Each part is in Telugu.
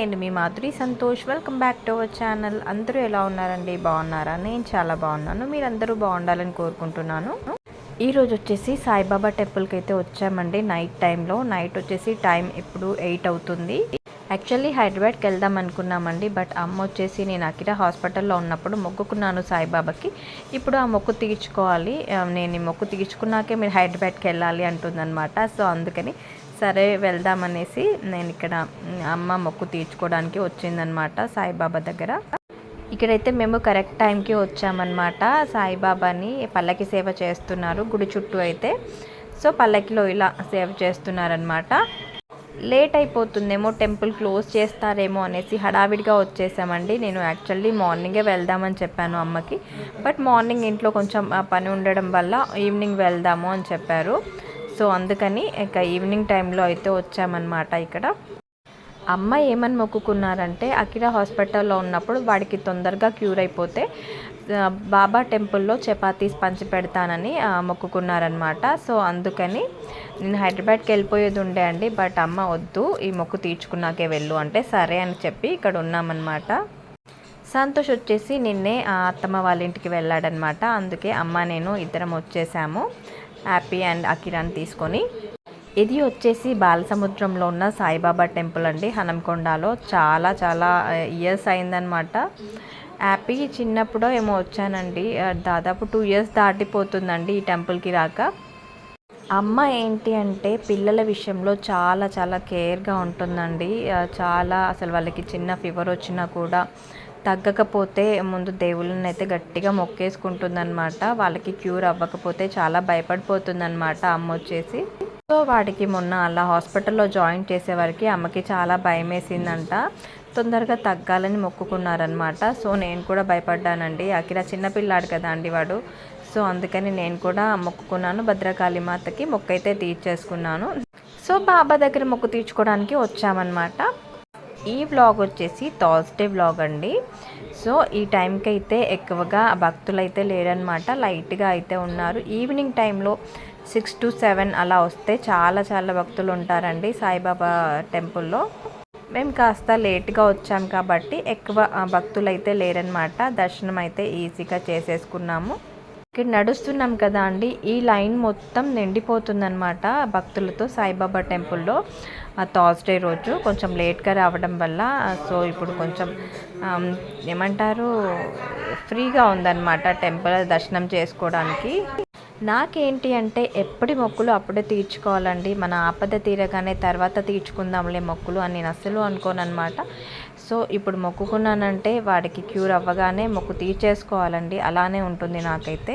నేను మీ Madhuri Santosh. Welcome back to our channel అందరూ ఎలా ఉన్నారండి? బాగున్నారా? నేను చాలా బాగున్నాను. మీరందరూ బాగుండాలని కోరుకుంటున్నాను. ఈరోజు వచ్చేసి సాయిబాబా టెంపుల్కి అయితే వచ్చామండి. నైట్ టైంలో నైట్ వచ్చేసి టైం ఇప్పుడు ఎయిట్ అవుతుంది. యాక్చువల్లీ హైదరాబాద్కి వెళ్దాం అనుకున్నామండి. బట్ అమ్మ వచ్చేసి నేను అకిరా హాస్పిటల్లో ఉన్నప్పుడు మొక్కుకున్నాను సాయిబాబాకి. ఇప్పుడు ఆ మొక్కు తీర్చుకోవాలి. నేను ఈ మొక్కు తీర్చుకున్నాకే మీరు హైదరాబాద్కి వెళ్ళాలి అంటుందన్నమాట. సో అందుకని సరే వెళ్దామనేసి నేను ఇక్కడ అమ్మ మొక్కు తీర్చుకోవడానికి వచ్చిందనమాట సాయిబాబా దగ్గర. ఇక్కడైతే మేము కరెక్ట్ టైంకి వచ్చామన్నమాట సాయిబాబాని పల్లకి సేవ చేస్తున్నారు గుడి చుట్టూ అయితే. సో పల్లకిలో ఇలా సేవ చేస్తున్నారనమాట. లేట్ అయిపోతుందేమో టెంపుల్ క్లోజ్ చేస్తారేమో అనేసి హడావిడిగా వచ్చేసామండి. నేను యాక్చువల్లీ మార్నింగే వెళ్దామని చెప్పాను అమ్మకి. బట్ మార్నింగ్ ఇంట్లో కొంచెం పని ఉండడం వల్ల ఈవినింగ్ వెళ్దాము అని చెప్పారు. సో అందుకని ఇక ఈవినింగ్ టైంలో అయితే వచ్చామన్నమాట ఇక్కడ. అమ్మ ఏమని మొక్కుకున్నారంటే అఖిల హాస్పిటల్లో ఉన్నప్పుడు వాడికి తొందరగా క్యూర్ అయిపోతే బాబా టెంపుల్లో చపాతీస్ పంచి పెడతానని మొక్కుకున్నారనమాట సో అందుకని నేను హైదరాబాద్కి వెళ్ళిపోయేది ఉండే అండి బట్ అమ్మ వద్దు ఈ మొక్కు తీర్చుకున్నాకే వెళ్ళు అంటే సరే అని చెప్పి ఇక్కడ ఉన్నామన్నమాట. సంతోష్ వచ్చేసి నిన్నే ఆ అత్తమ్మ వాళ్ళ ఇంటికి వెళ్ళాడనమాట అందుకే అమ్మ నేను ఇద్దరం వచ్చేసాము. హ్యాపీ అండ్ అకిరాన్ తీసుకొని ఇది వచ్చేసి బాలసముద్రంలో ఉన్న సాయిబాబా టెంపుల్ అండి. హనంకొండలో చాలా చాలా ఇయర్స్ అయిందనమాట హ్యాపీ చిన్నప్పుడు ఏమో వచ్చానండి. దాదాపు టూ ఇయర్స్ దాటిపోతుందండి ఈ టెంపుల్కి రాక. అమ్మ ఏంటి అంటే పిల్లల విషయంలో చాలా చాలా కేర్గా ఉంటుందండి. చాలా అసలు వాళ్ళకి చిన్న ఫీవర్ వచ్చినా కూడా తగ్గకపోతే ముందు దేవుళ్ళని అయితే గట్టిగా మొక్కేసుకుంటుందన్నమాట. వాళ్ళకి క్యూర్ అవ్వకపోతే చాలా భయపడిపోతుందన్నమాట అమ్మ వచ్చేసి సో వాడికి మొన్న అలా హాస్పిటల్లో జాయిన్ చేసేవారికి అమ్మకి చాలా భయం వేసిందంట తొందరగా తగ్గాలని మొక్కుకున్నారనమాట సో నేను కూడా భయపడ్డానండి. అఖిల చిన్నపిల్లాడు కదా అండి వాడు. సో అందుకని నేను కూడా మొక్కుకున్నాను. భద్రకాళి మాతకి మొక్క అయితే తీర్చేసుకున్నాను. సో బాబా దగ్గర మొక్కు తీర్చుకోవడానికి వచ్చామన్నమాట. ఈ వ్లాగ్ వచ్చేసి థర్స్డే వ్లాగ్ అండి. సో ఈ టైంకి అయితే ఎక్కువగా భక్తులు అయితే లేరనమాట లైట్గా అయితే ఉన్నారు. ఈవినింగ్ టైంలో సిక్స్ టు సెవెన్ అలా వస్తే చాలా చాలా భక్తులు ఉంటారండి సాయిబాబా టెంపుల్లో. మేము కాస్త లేట్గా వచ్చాం కాబట్టి ఎక్కువ భక్తులు అయితే లేరనమాట దర్శనం అయితే ఈజీగా చేసేసుకున్నాము. ఇక్కడ నడుస్తున్నాం కదా అండి. ఈ లైన్ మొత్తం నిండిపోతుందన్నమాట భక్తులతో సాయిబాబా టెంపుల్లో. థర్స్డే రోజు కొంచెం లేట్గా రావడం వల్ల సో ఇప్పుడు కొంచెం ఏమంటారు ఫ్రీగా ఉందన్నమాట టెంపుల్ దర్శనం చేసుకోవడానికి. నాకేంటి అంటే ఎప్పటి మొక్కులు అప్పుడే తీర్చుకోవాలండి. మన ఆపద తీరగానే తర్వాత తీర్చుకుందాంలే మొక్కులు అని నేను అస్సలు అనుకోను అనమాట సో ఇప్పుడు మొక్కుకున్నానంటే వాడికి క్యూర్ అవ్వగానే మొక్కు తీర్చేసుకోవాలండి. అలానే ఉంటుంది నాకైతే.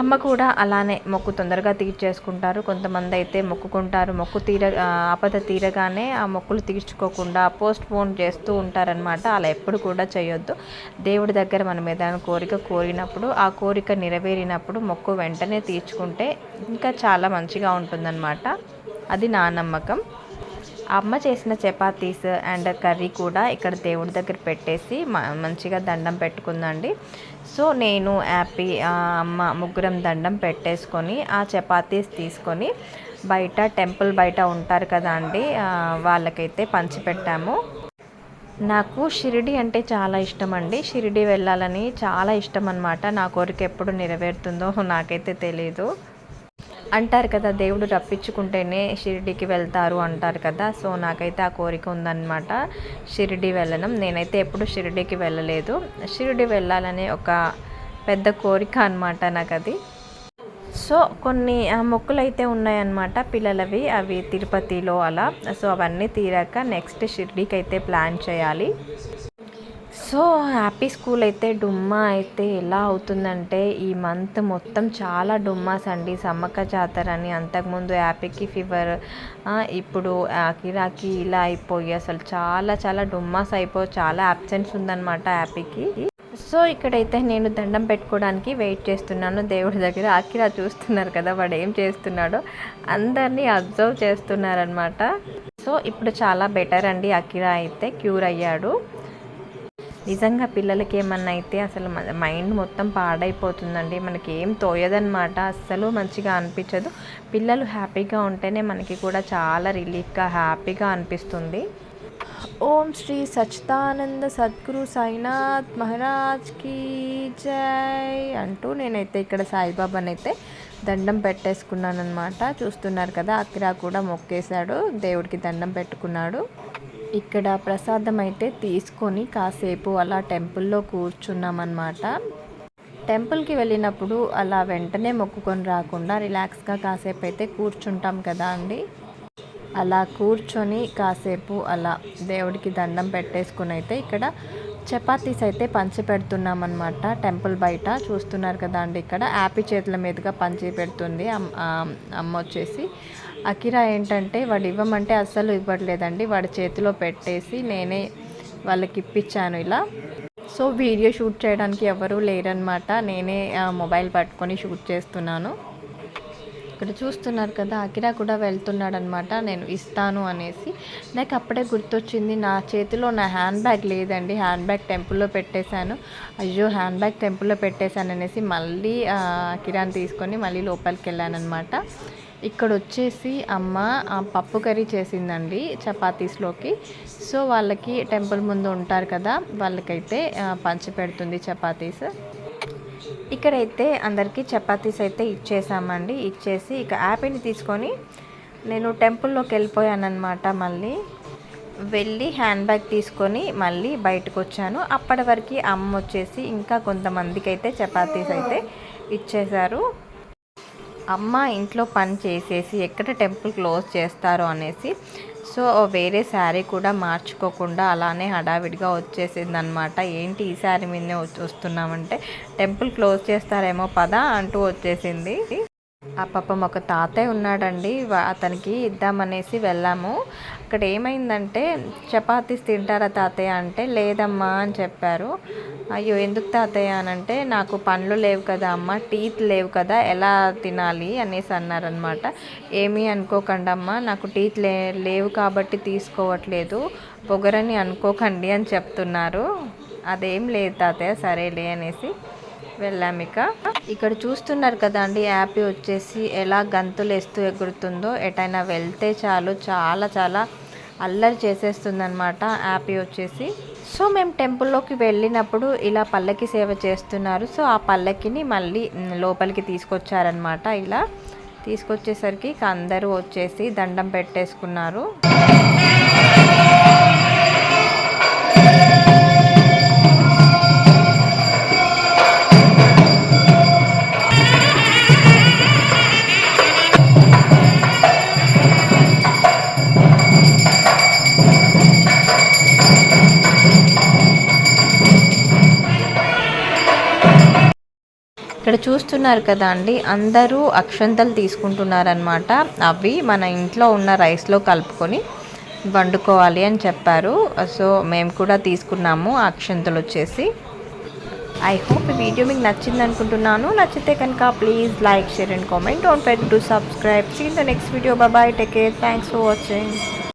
అమ్మ కూడా అలానే మొక్కు తొందరగా తీర్చేసుకుంటారు. కొంతమంది అయితే మొక్కుకుంటారు. మొక్కు తీర ఆపద తీరగానే ఆ మొక్కులు తీర్చుకోకుండా పోస్ట్ పోన్ చేస్తూ ఉంటారనమాట అలా ఎప్పుడు కూడా చేయొద్దు. దేవుడి దగ్గర మనం ఏదైనా కోరిక కోరినప్పుడు ఆ కోరిక నెరవేరినప్పుడు మొక్కు వెంటనే తీర్చుకుంటే ఇంకా చాలా మంచిగా ఉంటుందన్నమాట. అది నా నమ్మకం. అమ్మ చేసిన చపాతీస్ అండ్ కర్రీ కూడా ఇక్కడ దేవుడి దగ్గర పెట్టేసి మ- మంచిగా దండం పెట్టుకుందండి. సో నేను హ్యాపీ అమ్మ ముగ్గురం దండం పెట్టేసుకొని ఆ చపాతీస్ తీసుకొని బయట టెంపుల్ బయట ఉంటారు కదా అండి వాళ్ళకైతే పంచిపెట్టాము నాకు షిరిడి అంటే చాలా ఇష్టం అండి షిరిడి వెళ్ళాలని చాలా ఇష్టం అనమాట నా కోరిక ఎప్పుడు నెరవేరుతుందో నాకైతే తెలీదు. అంటారు కదా దేవుడు రప్పించుకుంటేనే షిరిడికి వెళ్తారు అంటారు కదా. సో నాకైతే ఆ కోరిక ఉందన్నమాట షిరిడి వెళ్ళడం. నేనైతే ఎప్పుడు షిరిడికి వెళ్ళలేదు. షిరిడి వెళ్ళాలనే ఒక పెద్ద కోరిక అనమాట నాకు అది సో కొన్ని మొక్కులు అయితే ఉన్నాయన్నమాట పిల్లలవి. అవి తిరుపతిలో అలా. సో అవన్నీ తీరాక నెక్స్ట్ షిరిడీకి అయితే ప్లాన్ చేయాలి. సో హ్యాపీ స్కూల్ అయితే డుమ్మా అయితే ఎలా అవుతుందంటే ఈ మంత్ మొత్తం చాలా డుమ్మాస్ అండి సమ్మక్క జాతర అని అంతకుముందు హ్యాపీకి ఫీవర్ ఇప్పుడు కిరాకి ఇలా అయిపోయి అసలు చాలా చాలా డుమ్మాస్ అయిపోయి చాలా అబ్సెన్స్ ఉందన్నమాట హ్యాపీకి. సో ఇక్కడైతే నేను దండం పెట్టుకోవడానికి వెయిట్ చేస్తున్నాను. దేవుడి దగ్గర అకిరా చూస్తున్నారు కదా వాడు ఏం చేస్తున్నాడో. అందరినీ అబ్జర్వ్ చేస్తున్నారనమాట సో ఇప్పుడు చాలా బెటర్ అండి అకిరా అయితే క్యూర్ అయ్యాడు. నిజంగా పిల్లలకి ఏమన్నా అయితే అసలు మైండ్ మొత్తం పాడైపోతుందండి. మనకి ఏం తోయదనమాట అస్సలు మంచిగా అనిపించదు. పిల్లలు హ్యాపీగా ఉంటేనే మనకి కూడా చాలా రిలీఫ్గా హ్యాపీగా అనిపిస్తుంది. ఓం శ్రీ సచితానంద సద్గురు సాయినాథ్ మహారాజ్ కీ జై అంటూ నేనైతే ఇక్కడ సాయిబాబాని అయితే దండం పెట్టేసుకున్నాను అనమాట చూస్తున్నారు కదా అక్కిరా కూడా మొక్కేశాడు. దేవుడికి దండం పెట్టుకున్నాడు. ఇక్కడ ప్రసాదం అయితే తీసుకొని కాసేపు అలా టెంపుల్లో కూర్చున్నామన్నమాట. టెంపుల్కి వెళ్ళినప్పుడు అలా వెంటనే మొక్కుకొని రాకుండా రిలాక్స్గా కాసేపు అయితే కూర్చుంటాం కదా అండి. అలా కూర్చొని కాసేపు అలా దేవుడికి దండం పెట్టేసుకుని అయితే ఇక్కడ చపాతీస్ అయితే పంచి పెడుతున్నాం అనమాట టెంపుల్ బయట చూస్తున్నారు కదా అండి. ఇక్కడ యాపీ చేతుల మీదుగా పంచి పెడుతుంది. అమ్మ వచ్చేసి అకిరా ఏంటంటే వాడు ఇవ్వమంటే అస్సలు ఇవ్వట్లేదండి. వాడి చేతిలో పెట్టేసి నేనే వాళ్ళకి ఇప్పించాను ఇలా. సో వీడియో షూట్ చేయడానికి ఎవరూ లేరనమాట నేనే మొబైల్ పట్టుకొని షూట్ చేస్తున్నాను. ఇక్కడ చూస్తున్నారు కదా అకిరా కూడా వెళ్తున్నాడు అనమాట నేను ఇస్తాను అనేసి. నాకు అప్పుడే గుర్తొచ్చింది నా చేతిలో నా హ్యాండ్ బ్యాగ్ లేదండి. హ్యాండ్ బ్యాగ్ టెంపుల్లో పెట్టేశాను. అయ్యో హ్యాండ్ బ్యాగ్ టెంపుల్లో పెట్టేశాను అనేసి మళ్ళీ అకిరాని తీసుకొని మళ్ళీ లోపలికి వెళ్ళాను అనమాట ఇక్కడ వచ్చేసి అమ్మ పప్పు కర్రీ చేసిందండి చపాతీస్లోకి. సో వాళ్ళకి టెంపుల్ ముందు ఉంటారు కదా వాళ్ళకైతే పంచి పెడుతుంది చపాతీస్. ఇక్కడైతే అందరికీ చపాతీస్ అయితే ఇచ్చేసామండి. ఇచ్చేసి ఇక యాపిల్ని తీసుకొని నేను టెంపుల్లోకి వెళ్ళిపోయానమాట మళ్ళీ. వెళ్ళి హ్యాండ్ బ్యాగ్ తీసుకొని మళ్ళీ బయటకు వచ్చాను అప్పటి వరకు అమ్మ వచ్చేసి ఇంకా కొంతమందికి అయితే చపాతీస్ అయితే ఇచ్చేశారు అమ్మ ఇంట్లో పని చేసేసి ఎక్కడ టెంపుల్ క్లోజ్ చేస్తారో అనేసి సో వేరే శారీ కూడా మార్చుకోకుండా అలానే హడావిడిగా వచ్చేసింది అనమాట ఏంటి ఈ శారీ మీదనే వస్తున్నామంటే టెంపుల్ క్లోజ్ చేస్తారేమో పదా అంటూ వచ్చేసింది. ఆ పాపం ఒక తాతయ్య ఉన్నాడండి. అతనికి ఇద్దామనేసి వెళ్ళాము. అక్కడ ఏమైందంటే చపాతీస్ తింటారా తాతయ్య అంటే లేదమ్మా అని చెప్పారు. అయ్యో ఎందుకు తాతయ్య అని అంటే నాకు పండ్లు లేవు కదా అమ్మ టీత్ లేవు కదా ఎలా తినాలి అనేసి అన్నారనమాట ఏమీ అనుకోకండి అమ్మ నాకు టీత్ లే లేవు కాబట్టి తీసుకోవట్లేదు పొగరని అనుకోకండి అని చెప్తున్నారు. అదేం లేదు తాతయ్య సరేలే అనేసి వెళ్ళాము ఇక. ఇక్కడ చూస్తున్నారు కదా అండి యాపీ వచ్చేసి ఎలా గంతులు వేస్తూ ఎగురుతుందో. ఎటైనా వెళ్తే చాలు చాలా చాలా అల్లరి చేసేస్తుంది అనమాట యాపీ వచ్చేసి. సో మేము టెంపుల్లోకి వెళ్ళినప్పుడు ఇలా పల్లకి సేవ చేస్తున్నారు. సో ఆ పల్లకిని మళ్ళీ లోపలికి తీసుకొచ్చారనమాట ఇలా. తీసుకొచ్చేసరికి ఇక అందరూ వచ్చేసి దండం పెట్టేసుకున్నారు. చూస్తున్నారు కదా అండి అందరూ అక్షంతలు తీసుకుంటున్నారనమాట అవి మన ఇంట్లో ఉన్న రైస్లో కలుపుకొని వండుకోవాలి అని చెప్పారు. సో మేము కూడా తీసుకున్నాము అక్షంతలు వచ్చేసి. ఐ హోప్ ఈ వీడియో మీకు నచ్చింది అనుకుంటున్నాను. నచ్చితే కనుక please like share and comment don't forget to subscribe see the next video bye take care thanks for watching